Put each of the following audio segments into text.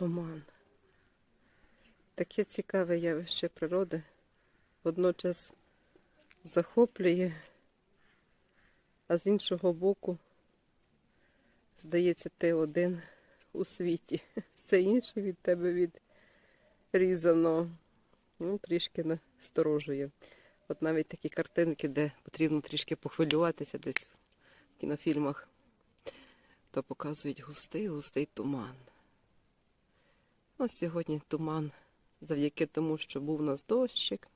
Туман. Таке цікаве явище природи. Водночас захоплює, а з іншого боку, здається, ти один у світі. Все інше від тебе відрізано. Ну, трішки насторожує. От навіть такі картинки, де потрібно трішки похвилюватися десь в кінофільмах, то показують густий, густий туман. Ось сьогодні туман завдяки тому, що був у нас дощик.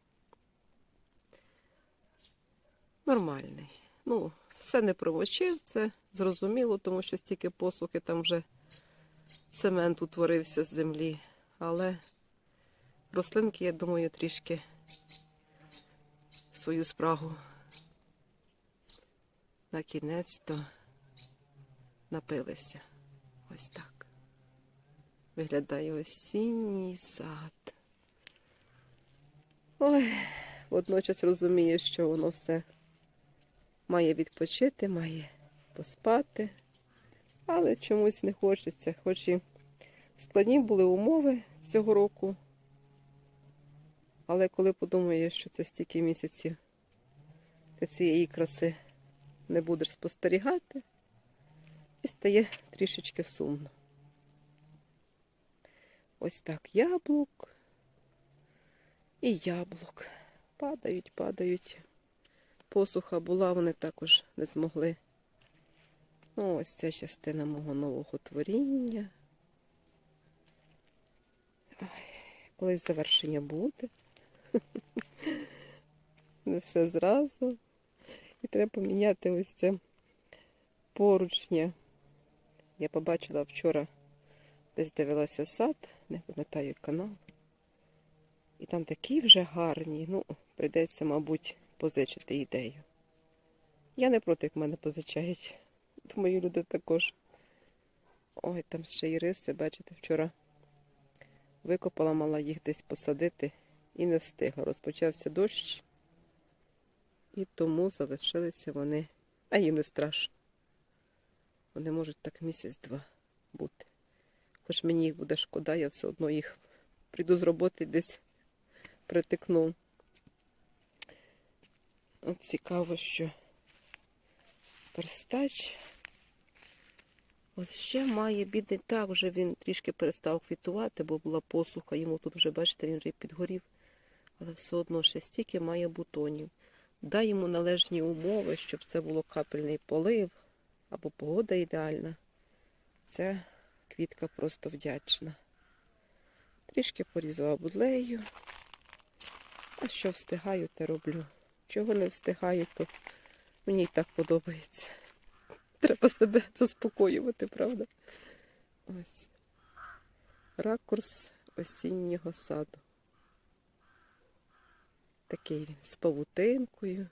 Нормальний. Ну, все не промочив, це зрозуміло, тому що стільки посухи там вже цемент утворився з землі. Але рослинки, я думаю, трішки свою спрагу на кінець то напилися. Ось так. Виглядає осінній сад. Ой, водночас розуміє, що воно все має відпочити, має поспати, але чомусь не хочеться. Хоч і складні були умови цього року. Але коли подумаєш, що це стільки місяців ти цієї краси не будеш спостерігати, і стає трішечки сумно. Ось так яблук і яблук. Падають, падають. Посуха була, вони також не змогли. Ну, ось ця частина мого нового творіння. Колись завершення буде. Не все зразу. І треба поміняти ось це поручня. Я побачила вчора, десь дивилася сад, не пам'ятаю канал. І там такі вже гарні. Ну, прийдеться, мабуть, позичити ідею. Я не проти, як мене позичають. Думаю, люди також. Ой, там ще і риси, бачите, вчора викопала, мала їх десь посадити і не встигла. Розпочався дощ, і тому залишилися вони, а їм не страшно. Вони можуть так місяць-два. Хоч мені їх буде шкода, я все одно їх прийду з роботи десь притикну. От цікаво, що перстач. Ось ще має бідний так, вже він трішки перестав квітувати, бо була посуха, йому тут вже, бачите, він вже підгорів, але все одно ще стільки має бутонів. Дай йому належні умови, щоб це було капельний полив або погода ідеальна. Ця квітка просто вдячна. Трішки порізала будлею. А що встигаю, те роблю. Чого не встигаю, то мені і так подобається. Треба себе заспокоювати, правда? Ось. Ракурс осіннього саду. Такий він з павутинкою.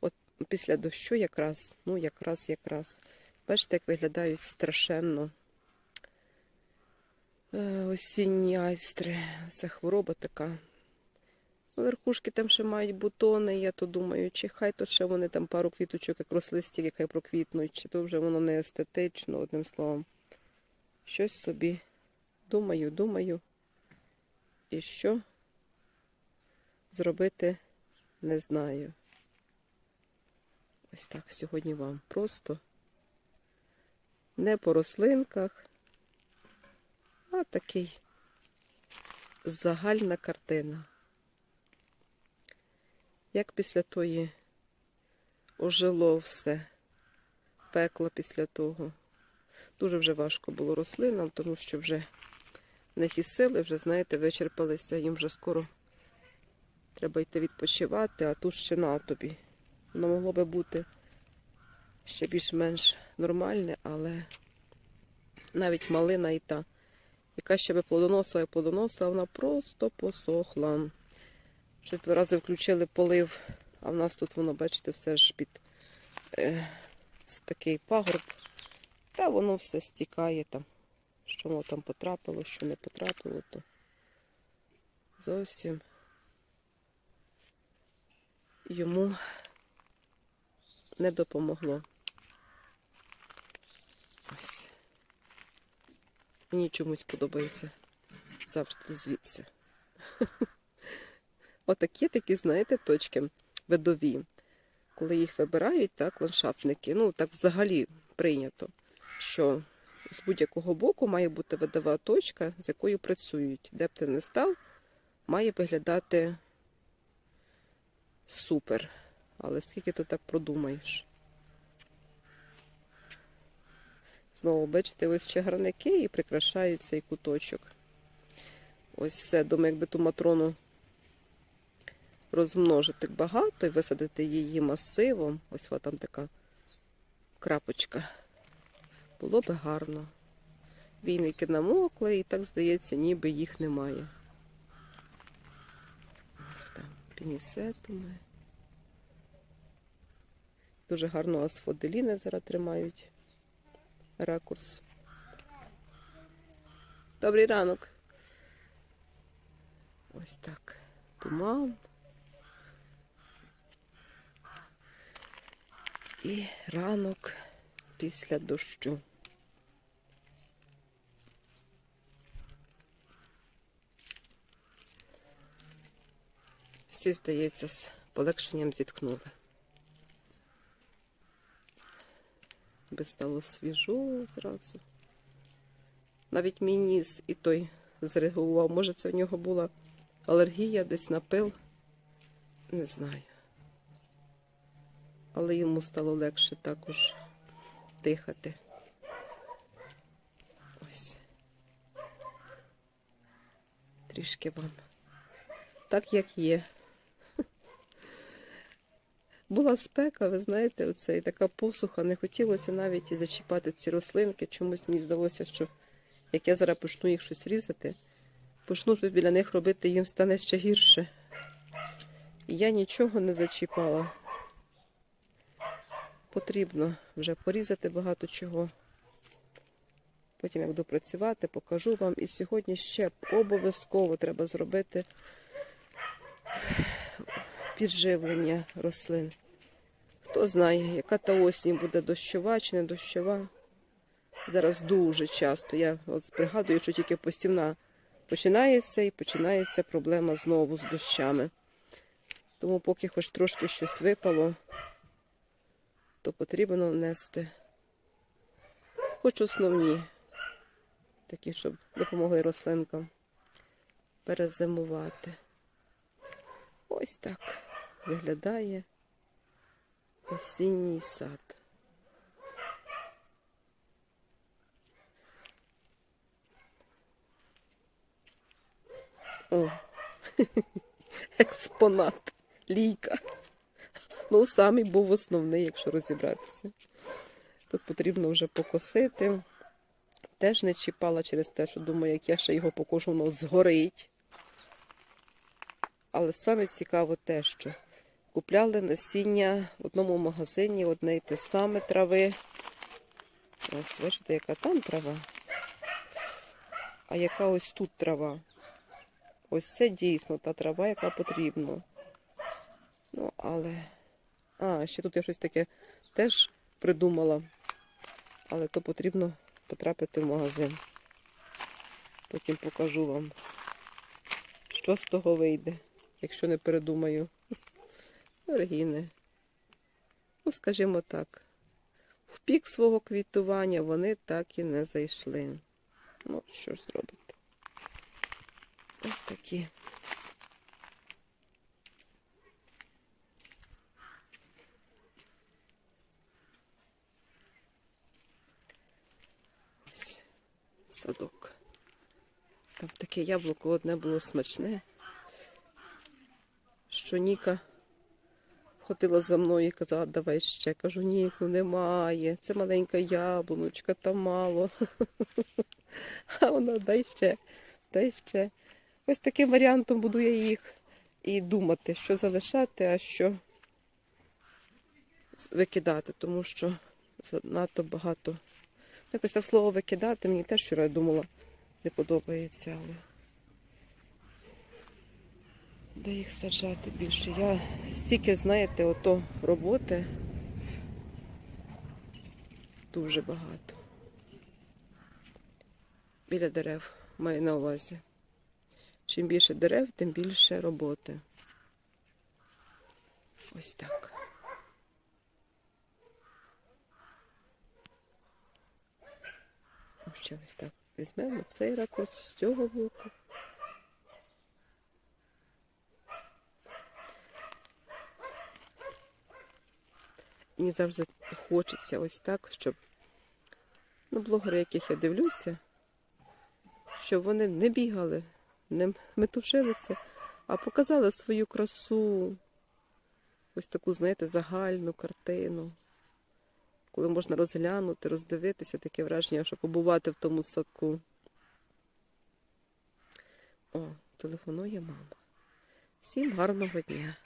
От після дощу якраз, ну якраз, якраз. Бачите, як виглядають страшенно осінні айстри. Це хвороба така. Верхушки там ще мають бутони, я то думаю, чи хай то ще вони там пару квіточок, як рослистів, хай проквітнуть, чи то вже воно не естетично, одним словом. Щось собі думаю, думаю. І що зробити не знаю. Ось так сьогодні вам просто не по рослинках, а такий загальна картина. Як після тої ожило все, пекло після того. Дуже вже важко було рослинам, тому що вже в них і сили, вже, знаєте, вичерпалися, їм вже скоро треба йти відпочивати, а тут ще на тобі. Воно могло би бути ще більш-менш нормальне, але навіть малина і та, яка ще би плодоносила і плодоносила, вона просто посохла. Щось два рази включили полив, а в нас тут воно, бачите, все ж під е, такий пагорб. Та воно все стікає там. Що воно там потрапило, що не потрапило, то зовсім йому не допомогло. Ось. Мені чомусь подобається завжди звідси. Отакі такі, знаєте, точки видові. Коли їх вибирають, так, ландшафтники, ну так взагалі прийнято, що з будь-якого боку має бути видова точка, з якою працюють. Де б ти не став, має виглядати супер. Але скільки ти так продумаєш? Знову, бачите, ось чагарники і прикрашають цей куточок. Ось все. Думаю, якби ту матрону розмножити багато і висадити її масивом. Ось вона там така крапочка. Було би гарно. Війники намокли, і так здається, ніби їх немає. Ось там пінісетуми. Дуже гарно асфоделіни зараз тримають. Ракурс. Добрий ранок. Ось так. Туман. І ранок після дощу. Всі, здається, з полегшенням зіткнули. Би стало свіжо зразу. Навіть мій ніс і той зреагував. Може, це в нього була алергія десь на пил. Не знаю. Але йому стало легше також дихати. Ось. Трішки вам. Так, як є. Була спека, ви знаєте, оце і така посуха. Не хотілося навіть і зачіпати ці рослинки. Чомусь мені здалося, що як я зараз почну їх щось різати, почну щось біля них робити, їм стане ще гірше. Я нічого не зачіпала. Потрібно вже порізати багато чого. Потім, як допрацювати, покажу вам. І сьогодні ще обов'язково треба зробити підживлення рослин. Хто знає, яка та осінь буде дощова чи не дощова. Зараз дуже часто. Я от пригадую, що тільки постівна починається і починається проблема знову з дощами. Тому поки хоч трошки щось випало, то потрібно внести хоч основні, такі, щоб допомогли рослинкам перезимувати. Ось так виглядає осінній сад. О, експонат, лійка. Ну, самий був основний, якщо розібратися. Тут потрібно вже покосити. Теж не чіпала через те, що думаю, як я ще його покажу, воно згорить. Але саме цікаво те, що купляли насіння в одному магазині одне й те саме трави. Ось, бачите, яка там трава, а яка ось тут трава. Ось це дійсно та трава, яка потрібна. Ну, але. А, ще тут я щось таке теж придумала. Але то потрібно потрапити в магазин. Потім покажу вам, що з того вийде, якщо не передумаю. Оригіни. Ну, скажімо так, в пік свого квітування вони так і не зайшли. Ну, що ж зробити? Ось такі. Ось садок. Там таке яблуко одне було смачне, що Ніка ходила за мною і казала, давай ще. Кажу, ні, ну немає. Це маленька яблуночка, там мало. А вона дай ще, дай ще. Ось таким варіантом буду я їх і думати, що залишати, а що викидати, тому що надто багато. Якось так слово викидати, мені теж вчора думала, не подобається, але де їх саджати більше? Я стільки, знаєте, ото роботи дуже багато. біля дерев маю на увазі. Чим більше дерев, тим більше роботи. Ось так. Ну, ще ось так. Візьмемо цей ракурс з цього боку. Мені завжди хочеться ось так, щоб ну, блогери, яких я дивлюся, щоб вони не бігали, не метушилися, а показали свою красу, ось таку, знаєте, загальну картину. Коли можна розглянути, роздивитися, таке враження, що побувати в тому садку. О, телефонує мама. Всім гарного дня.